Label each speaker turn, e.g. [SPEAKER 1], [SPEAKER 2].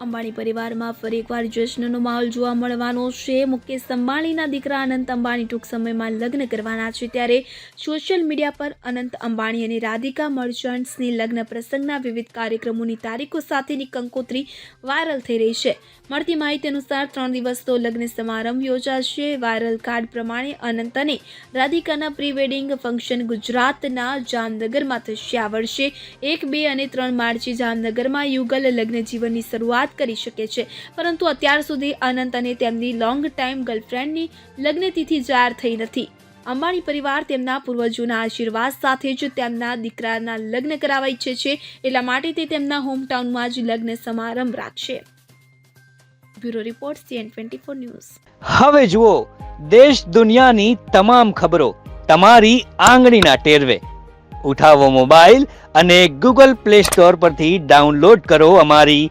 [SPEAKER 1] અંબાણી પરિવારમાં ફરી એકવાર જશ્નનો માહોલ જોવા મળવાનો છે. મુકેશ અંબાણીના દીકરા અનંત અંબાણી ટૂંક સમયમાં લગ્ન કરવાના છે ત્યારે સોશિયલ મીડિયા પર અનંત અંબાણી અને રાધિકા મર્ચન્ટ્સની લગ્ન પ્રસંગના વિવિધ કાર્યક્રમોની તારીખો સાથેની કંકોત્રી વાયરલ થઈ રહી છે. મળતી માહિતી અનુસાર ત્રણ દિવસનો લગ્ન સમારંભ યોજાશે. વાયરલ કાર્ડ પ્રમાણે અનંત અને રાધિકાના પ્રી વેડિંગ ફંક્શન ગુજરાતના જામનગરમાં થશે. આ એક, બે અને ત્રણ માર્ચે જામનગરમાં યુગલ લગ્ન જીવનની શરૂઆત કરી શકે છે. પરંતુ અત્યાર સુધી અનંત અને તેમની લોંગ ટાઈમ ગર્લફ્રેન્ડની લગ્નતિથિ જાહેર થઈ નથી. અંબાણી પરિવાર તેમના પૂર્વજોના આશીર્વાદ સાથે જ તેમના દીકરાના લગ્ન કરાવવા ઈચ્છે છે. એટલા માટે તે તેમના હોમટાઉનમાં જ લગ્ન સમારંભ રાખશે. Bureau report CN twenty four news.
[SPEAKER 2] હવે જુઓ, દેશ દુનિયાની તમામ ખબરો તમારી આંગળીના ટેરવે. ઉઠાવો મોબાઈલ અને ગૂગલ પ્લે સ્ટોર પરથી ડાઉનલોડ કરો અમારી